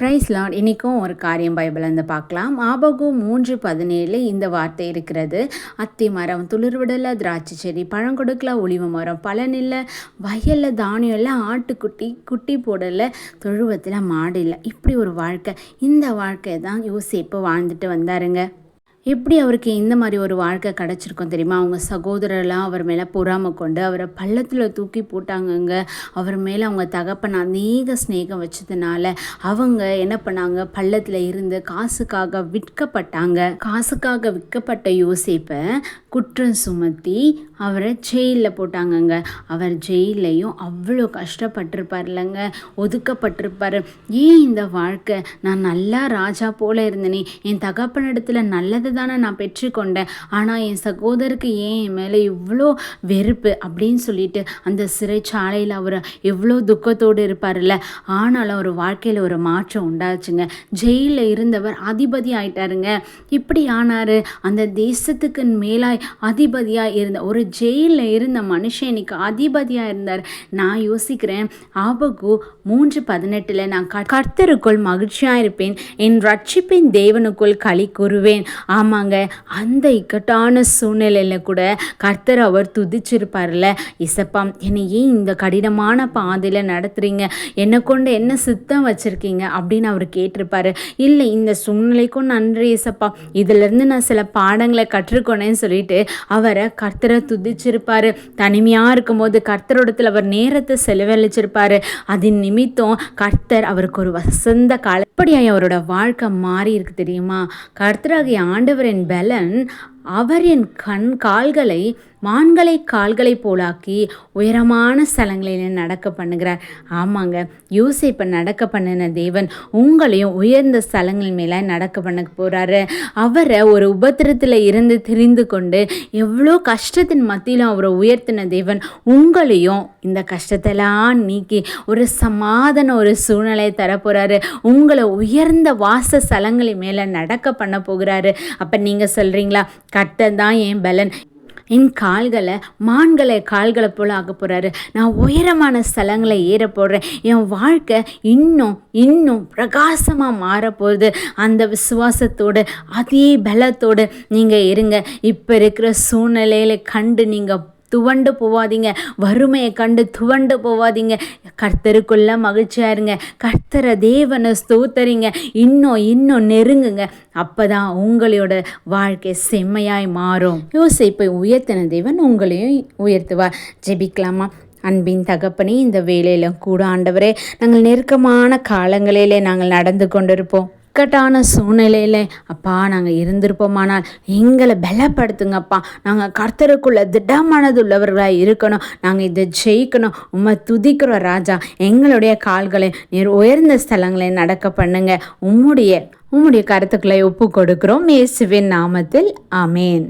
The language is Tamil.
பிரைஸ் லார்ட் இன்றைக்கும் ஒரு காரியம் பைபிளந்து பார்க்கலாம். ஆபகு மூன்று பதினேழு இந்த வார்த்தை இருக்கிறது. அத்தி மரம் துளிர்விடல திராட்சை செடி பழம் கொடுக்கல ஒளிவு மரம் பலனில்லை வயலில் தானியம் இல்லை ஆட்டுக்குட்டி குட்டி போடலை தொழுவத்தில் மாடு இல்லை. இப்படி ஒரு வாழ்க்கை. இந்த வாழ்க்கையை தான் யோசிப்பு வாழ்ந்துட்டு வந்தாருங்க. எப்படி அவருக்கு இந்த மாதிரி ஒரு வாழ்க்கை கிடச்சிருக்கும் தெரியுமா? அவங்க சகோதரர்லாம் அவர் மேலே பொறாமை கொண்டு அவரை பள்ளத்தில் தூக்கி போட்டாங்கங்க. அவர் மேலே அவங்க தகப்பன் அநேக ஸ்நேகம் வச்சதுனால அவங்க என்ன பண்ணாங்க? பள்ளத்தில் இருந்து காசுக்காக விற்கப்பட்டாங்க. காசுக்காக விற்கப்பட்ட யோசிப்பை குற்றம் சுமத்தி அவரை ஜெயிலில் போட்டாங்கங்க. அவர் ஜெயிலையும் அவ்வளோ கஷ்டப்பட்டிருப்பார் இல்லைங்க ஒதுக்கப்பட்டிருப்பார். ஏன் இந்த வாழ்க்கை? நான் நல்லா ராஜா போல இருந்தேனே. என் தகப்பனிடத்தில் நல்லதை தானே நான் பெற்றுக்கொண்டேன். ஆனால் என் சகோதரருக்கு ஏன் என் மேலே இவ்வளோ வெறுப்பு அப்படின்னு சொல்லிட்டு அந்த சிறைச்சாலையில் அவர் எவ்வளோ துக்கத்தோடு இருப்பார்ல ஆனாலும் அவர் வாழ்க்கையில் ஒரு மாற்றம் உண்டாச்சுங்க. ஜெயிலில் இருந்தவர் அதிபதி ஆயிட்டாருங்க. இப்படி ஆனார். அந்த தேசத்துக்கு மேலாய் அதிபதியாக இருந்த ஒரு ஜெயிலில் இருந்த மனுஷன் இன்னைக்கு அதிபதியாக இருந்தார். நான் யோசிக்கிறேன் ஆபகு மூன்று பதினெட்டில் நான் கர்த்தருக்குள் மகிழ்ச்சியாக இருப்பேன் என் ரட்சிப்பின் தேவனுக்குள் களி கூறுவேன். ஆமாங்க அந்த இக்கட்டான சூழ்நிலையில் கூட கர்த்தர் அவர் துதிச்சிருப்பார்ல. இசப்பா என்னை ஏன் இந்த கடினமான பாதையில் நடத்துகிறீங்க என்னை கொண்டு என்ன சித்தம் வச்சுருக்கீங்க? அப்படின்னு அவர் கேட்டிருப்பாரு. இல்லை இந்த சூழ்நிலைக்கும் நன்றி இசப்பா. இதிலிருந்து நான் சில பாடங்களை கற்றுக்கொனேன்னு சொல்லிட்டு அவரை கர்த்தரை துதிச்சிருப்பார். தனிமையாக இருக்கும்போது கர்த்தரோடத்தில் அவர் நேரத்தை செலவழிச்சிருப்பார். அதன் நிமித்தம் கர்த்தர் அவருக்கு ஒரு வசந்த கால எப்படியா அவரோட வாழ்க்கை மாறி இருக்கு தெரியுமா? கர்த்தராகிய ஆண்டவரின் பலன் அவர் என் கண் கால்களை மான்களை கால்களை போலாக்கி உயரமான ஸ்தலங்களில் நடக்க பண்ணுகிறார். ஆமாங்க யூசேப்பை நடக்க பண்ணின தேவன் உங்களையும் உயர்ந்த ஸ்தலங்கள் மேலே நடக்க பண்ண போகிறாரு அவரை ஒரு உபத்திரத்தில் இருந்து தெரிந்து கொண்டு எவ்வளோ கஷ்டத்தின் மத்தியிலும் அவரை உயர்த்தின தேவன் உங்களையும் இந்த கஷ்டத்தெல்லாம் நீக்கி ஒரு சமாதான ஒரு சூழ்நிலையை தரப்போகிறாரு உங்களை உயர்ந்த வாச ஸ்தலங்களின் மேலே நடக்க பண்ண போகிறாரு. அப்போ நீங்கள் சொல்கிறீங்களா கட்டந்தான் தான் என் பலன். என் கால்களை மான்களை கால்களை போல் ஆக போகிறாரு நான் உயரமான ஸ்தலங்களை ஏற போடுறேன் என் வாழ்க்கை இன்னும் இன்னும் பிரகாசமாக மாறப்போகுது அந்த விசுவாசத்தோடு அதே பலத்தோடு நீங்கள் இருங்க. இப்போ இருக்கிற சூழ்நிலையில கண்டு நீங்கள் துவண்டு போவாதீங்க. வறுமையை கண்டு துவண்டு போவாதீங்க. கர்த்தருக்குள்ள மகிழ்ச்சியாக இருங்க. கர்த்தரை தேவனை ஸ்தோத்தரிங்க. இன்னும் இன்னும் நெருங்குங்க. அப்போ தான் உங்களோட வாழ்க்கை செம்மையாய் மாறும். யோசிப்பை உயர்த்தின தேவன் உங்களையும் உயர்த்துவார். ஜெபிக்கலாமா? அன்பின் தகப்பனே இந்த வேலையிலும் கூட ஆண்டவரே நாங்கள் நெருக்கமான காலங்களிலே நாங்கள் நடந்து கொண்டிருப்போம். இக்கட்டான சூழ்நிலையில் அப்பா நாங்கள் இருந்திருப்போமானால் எங்களை பலப்படுத்துங்கப்பா. நாங்கள் கர்த்தருக்குள்ள திடமானதுள்ளவர்களாக இருக்கணும். நாங்கள் இதை ஜெயிக்கணும். உம்மை துதிக்கிறோம் ராஜா. எங்களுடைய கால்களை நீர் உயர்ந்த ஸ்தலங்களை நடக்க பண்ணுங்க. உம்முடைய உம்முடைய கருத்துக்களை ஒப்பு கொடுக்குறோம் இயேசுவின் நாமத்தில். அமேன்